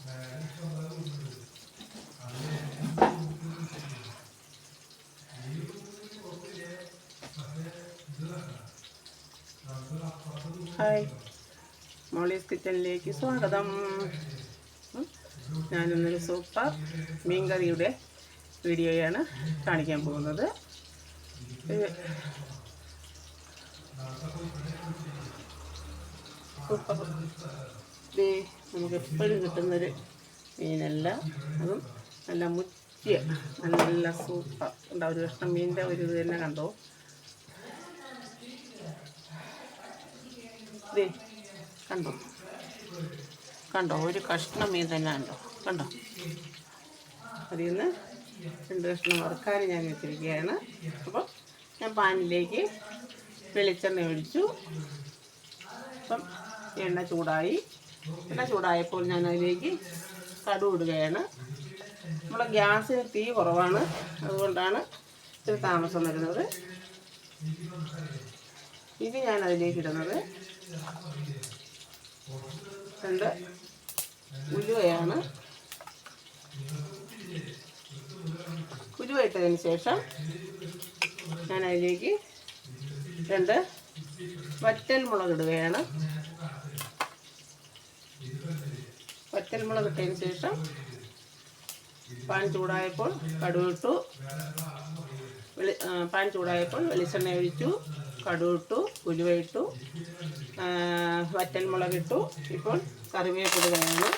Hi കിച്ചണിലേക്ക് സ്വാഗതം. ഞാനിന്നൊരു super മീൻകറിയുടെ വീഡിയോയാണ് കാണിക്കാൻ പോകുന്നത്. നമുക്ക് എപ്പോഴും കിട്ടുന്നൊരു മീനല്ല. അതും നല്ല മുറ്റിയ നല്ല സൂപ്പർ. ഉണ്ടാവും ഒരു കഷ്ണം മീനിന്റെ ഒരു ഇത് തന്നെ കണ്ടോ? കണ്ടോ? കണ്ടോ ഒരു കഷ്ണം മീൻ തന്നെ കണ്ടോ കണ്ടോ? അതിൽ നിന്ന് രണ്ട് കഷ്ണം വറുക്കാൻ ഞാൻ വെച്ചിരിക്കുകയാണ്. അപ്പോൾ ഞാൻ പാനിലേക്ക് വെളിച്ചെണ്ണ ഒഴിച്ചു. അപ്പം എണ്ണ ചൂടായി. എണ്ണ ചൂടായപ്പോൾ ഞാൻ അതിലേക്ക് കടുക് ഇടുകയാണ്. നമ്മളെ ഗ്യാസിന് തീ കുറവാണ്. അതുകൊണ്ടാണ് ഇത്തിരി താമസം വരുന്നത്. ഇത് ഞാൻ അതിലേക്ക് ഇടുന്നത്. രണ്ട് ഉലുവയാണ്. ഉലുവ ഇട്ടതിന് ശേഷം ഞാൻ അതിലേക്ക് രണ്ട് വറ്റൽ മുളക് ഇടുകയാണ്. വറ്റൽ മുളക് ഇട്ടതിന് ശേഷം പാൻ ചൂടായപ്പോൾ കടുവിട്ടു വെളി പാൻ ചൂടായപ്പോൾ വെളിച്ചെണ്ണ ഒഴിച്ചു. കടുവിട്ടു ഉലുവയിട്ടു ഇട്ടു. മുളകിട്ടു ഇപ്പോൾ കറിവേപ്പിടുകയാണ്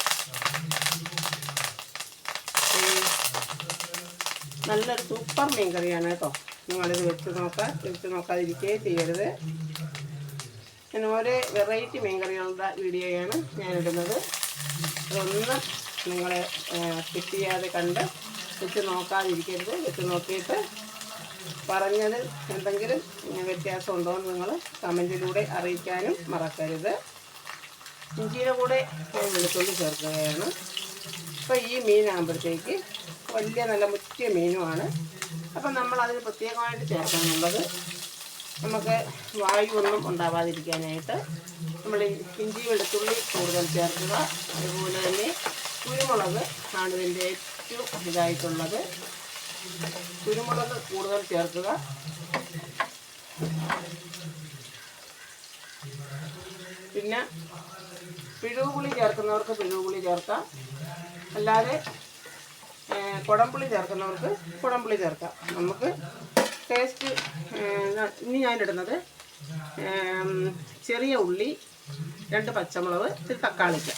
നല്ലൊരു സൂപ്പർ മീൻ കറിയാണ് കേട്ടോ. നിങ്ങളിത് വെച്ച് നോക്കാം വെച്ച് നോക്കാതിരിക്കേ ചെയ്യരുത്. ഞാൻ ഓരോ വെറൈറ്റി മീൻ കറികളുടെ വീഡിയോയാണ് ഞാൻ ഇടുന്നത് അതൊന്നും നിങ്ങൾ സ്കിപ്പ് ചെയ്യാതെ കണ്ട് വെച്ച് നോക്കാതിരിക്കരുത്. വെച്ച് നോക്കിയിട്ട് പറഞ്ഞത് എന്തെങ്കിലും വ്യത്യാസം ഉണ്ടോ എന്ന് നിങ്ങൾ കമന്റിലൂടെ അറിയിക്കാനും മറക്കരുത്. ഇഞ്ചിയുടെ കൂടെ ഞാൻ വെളുത്തുള്ളി ചേർക്കുകയാണ്. അപ്പോൾ ഈ മീനാകുമ്പോഴത്തേക്ക് വലിയ നല്ല മുറ്റിയ മീനുമാണ്. അപ്പം നമ്മൾ അതിന് പ്രത്യേകമായിട്ട് ചേർക്കാനുള്ളത് നമുക്ക് വായു ഒന്നും ഉണ്ടാവാതിരിക്കാനായിട്ട് നമ്മൾ ഇഞ്ചി വെളുത്തുള്ളി കൂടുതൽ ചേർക്കുക. അതുപോലെ തന്നെ കുരുമുളക് ആണ് ഇതിന്റെ ഏറ്റവും ഇതായിട്ടുള്ളത്. കുരുമുളക് കൂടുതൽ ചേർക്കുക. പിന്നെ പിഴുപുളി ചേർക്കുന്നവർക്ക് പിഴുപുളി ചേർക്കാം. അല്ലാതെ കുടംപുളി ചേർക്കുന്നവർക്ക് കുടംപുളി ചേർക്കാം. നമുക്ക് ടേസ്റ്റ് ഇനി ഞാനിടുന്നത് ചെറിയ ഉള്ളി രണ്ട് പച്ചമുളക് ഇത്തിരി തക്കാളിക്ക.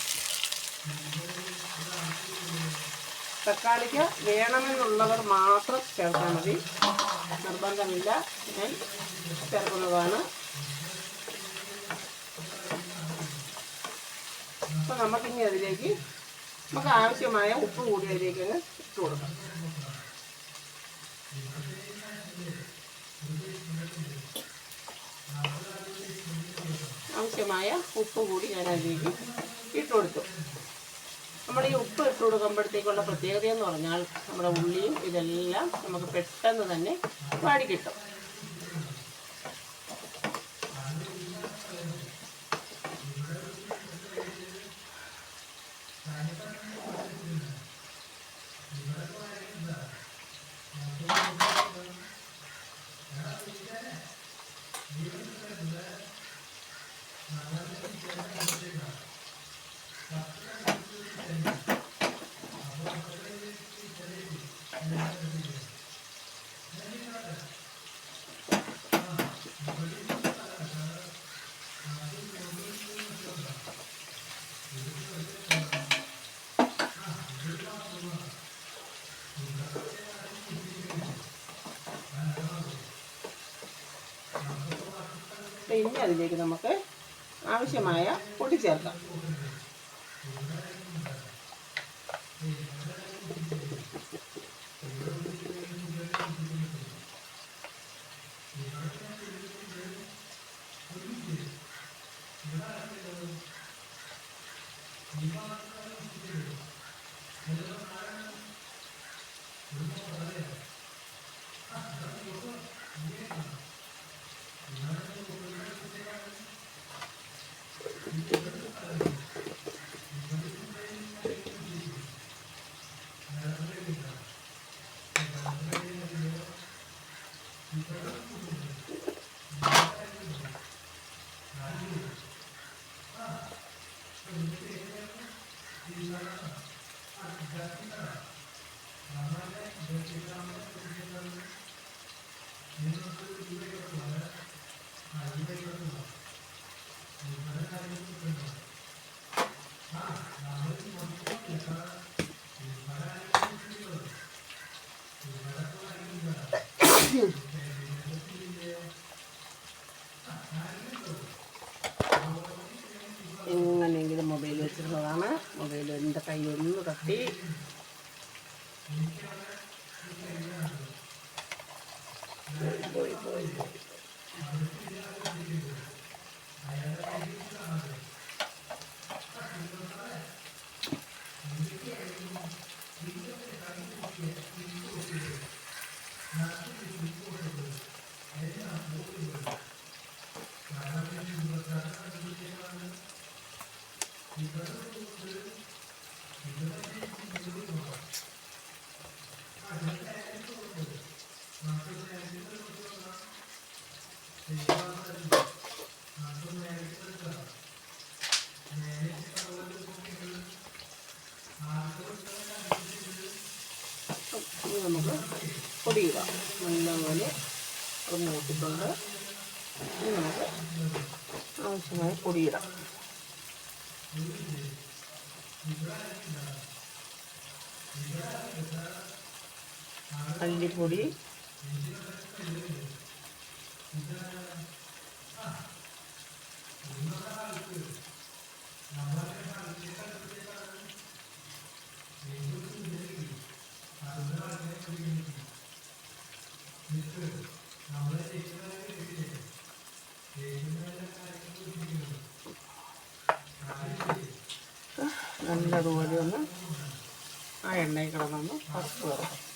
തക്കാളിക്ക വേണമെന്നുള്ളവർ മാത്രം ചേർത്താൽ മതി. നിർബന്ധമില്ല. ഞാൻ ചേർക്കുന്നതാണ്. അപ്പോൾ നമുക്കിനി അതിലേക്ക് നമുക്ക് ആവശ്യമായ ഉപ്പ് കൂടി അതിലേക്ക് അങ്ങ് ഇട്ട് കൊടുക്കാം. ആവശ്യമായ ഉപ്പ് കൂടി ഞാൻ അതിലേക്ക് ഇട്ട് കൊടുത്തു. നമ്മൾ ഈ ഉപ്പ് ഇട്ട് കൊടുക്കുമ്പോഴത്തേക്കുള്ള പ്രത്യേകത എന്ന് പറഞ്ഞാൽ നമ്മുടെ ഉള്ളിയും ഇതെല്ലാം നമുക്ക് പെട്ടെന്ന് തന്നെ വാടി കിട്ടും. ഇനി അതിലേക്ക് നമുക്ക് ആവശ്യമായ പൊടി ചേർക്കാം. Boy, boy, boy. നമുക്ക് പൊടിയിടാം നല്ലപോലെ ഇനി നമുക്ക് ആവശ്യമായ പൊടിയിടാം. മല്ലിപ്പൊടി നല്ലതുപോലെ ഒന്ന് ആ എണ്ണയിൽ കിടന്നൊന്ന് പത്ത് വരണം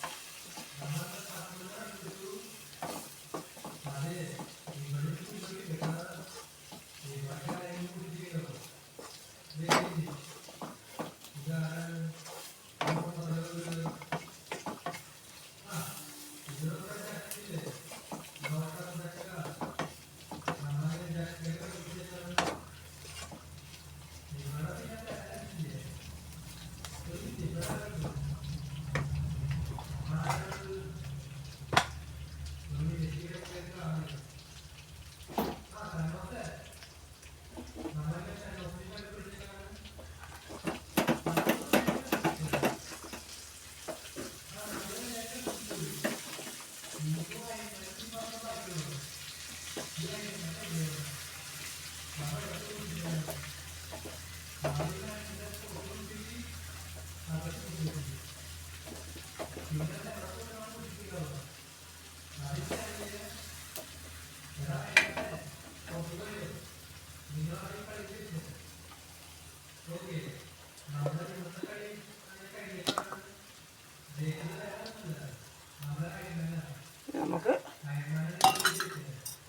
നമുക്ക്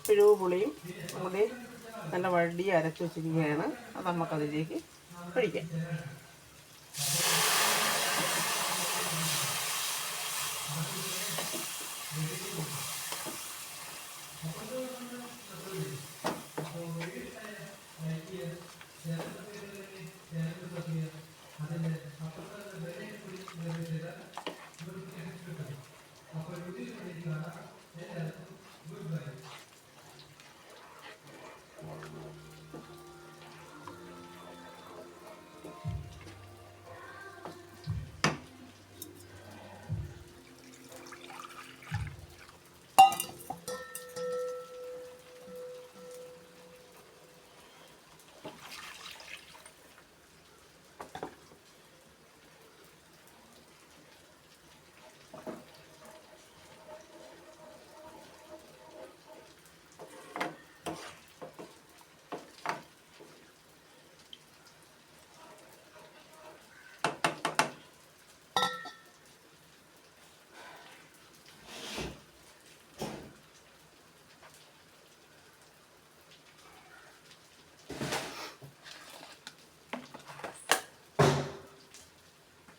പിഴുവ് പുളിയും നമ്മുടെ നല്ല വഴി അരച്ച് വെച്ചിരിക്കുകയാണ്. അത് നമുക്കതിലേക്ക് ഒഴിക്കാം.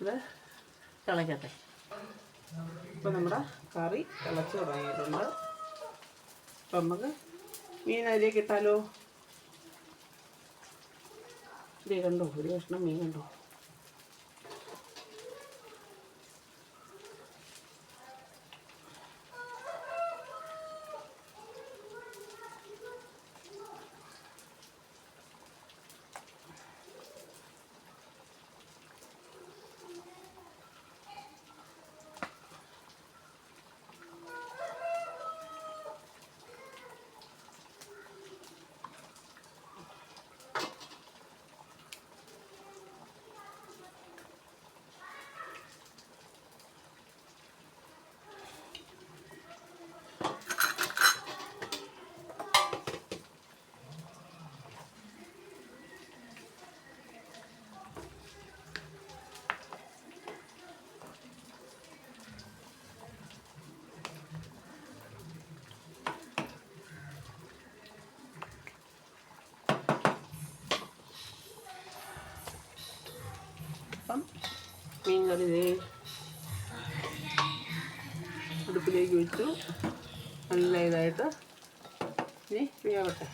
ഇത് തിളയ്ക്കട്ടെ ഇപ്പം നമ്മുടെ കറി തിളച്ച് തുടങ്ങിയിട്ടുണ്ട്. അപ്പം നമുക്ക് മീൻ അതിലേക്ക് ഇട്ടാലോ? ഇതേ കണ്ടോ? ഒരു കഷ്ണം മീൻ കണ്ടോ? അപ്പം മീൻ കറി അടുപ്പിലേക്ക് വെച്ചു നല്ല ഇതായിട്ട് ഇനി വേവട്ടെ.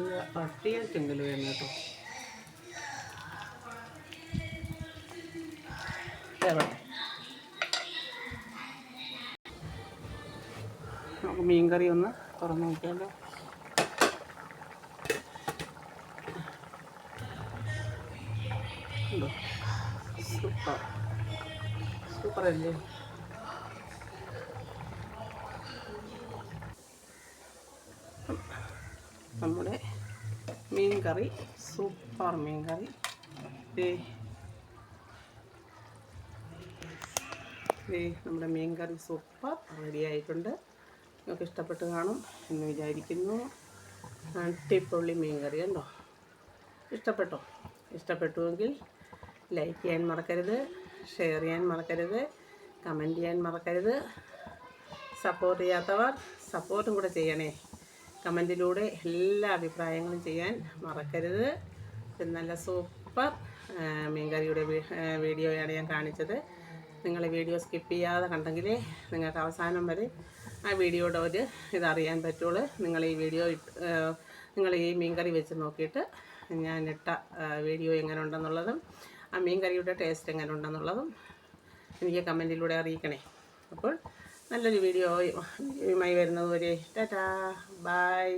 ഇത് പട്ടിയായിട്ടെങ്കിലും വേണം കേട്ടോ. വേവട്ടെ. നമുക്ക് മീൻ കറി ഒന്ന് തുറന്നു നോക്കിയാലോ. Super super. അല്ലേ നമ്മുടെ മീൻ കറി സൂപ്പർ മീൻ കറി നമ്മുടെ മീൻ കറി സൂപ്പർ റെഡി ആയിട്ടുണ്ട്. നിങ്ങൾക്ക് ഇഷ്ടപ്പെട്ട് കാണും എന്ന് വിചാരിക്കുന്നു. അട്ടിപ്പൊള്ളി മീൻ കറി കണ്ടോ? ഇഷ്ടപ്പെട്ടോ? ഇഷ്ടപ്പെട്ടുവെങ്കിൽ ലൈക്ക് ചെയ്യാൻ മറക്കരുത് ഷെയർ ചെയ്യാൻ മറക്കരുത് കമന്റ് ചെയ്യാൻ മറക്കരുത്. സപ്പോർട്ട് ചെയ്യാത്തവർ സപ്പോർട്ടും കൂടെ ചെയ്യണേ. കമന്റിലൂടെ എല്ലാ അഭിപ്രായങ്ങളും ചെയ്യാൻ മറക്കരുത്. നല്ല സൂപ്പർ മീൻകറിയുടെ വീഡിയോയാണ് ഞാൻ കാണിച്ചത്. നിങ്ങൾ വീഡിയോ സ്കിപ്പ് ചെയ്യാതെ കണ്ടെങ്കിൽ നിങ്ങൾക്ക് അവസാനം വരെ ആ വീഡിയോയുടെ ഒരു ഇതറിയാൻ പറ്റുള്ളൂ. നിങ്ങൾ ഈ വീഡിയോ നിങ്ങൾ ഈ മീൻകറി വെച്ച് നോക്കിയിട്ട് ഞാൻ ഇട്ട വീഡിയോ എങ്ങനെ ഉണ്ടെന്നുള്ളതും ആ മീൻ കറിയുടെ ടേസ്റ്റ് എങ്ങനെ ഉണ്ടെന്നുള്ളതും എനിക്ക് കമന്റിലൂടെ അറിയിക്കണേ. അപ്പോൾ നല്ലൊരു വീഡിയോ വീഡിയോയുമായി വരുന്നതുവരെ ടാറ്റാ ബൈ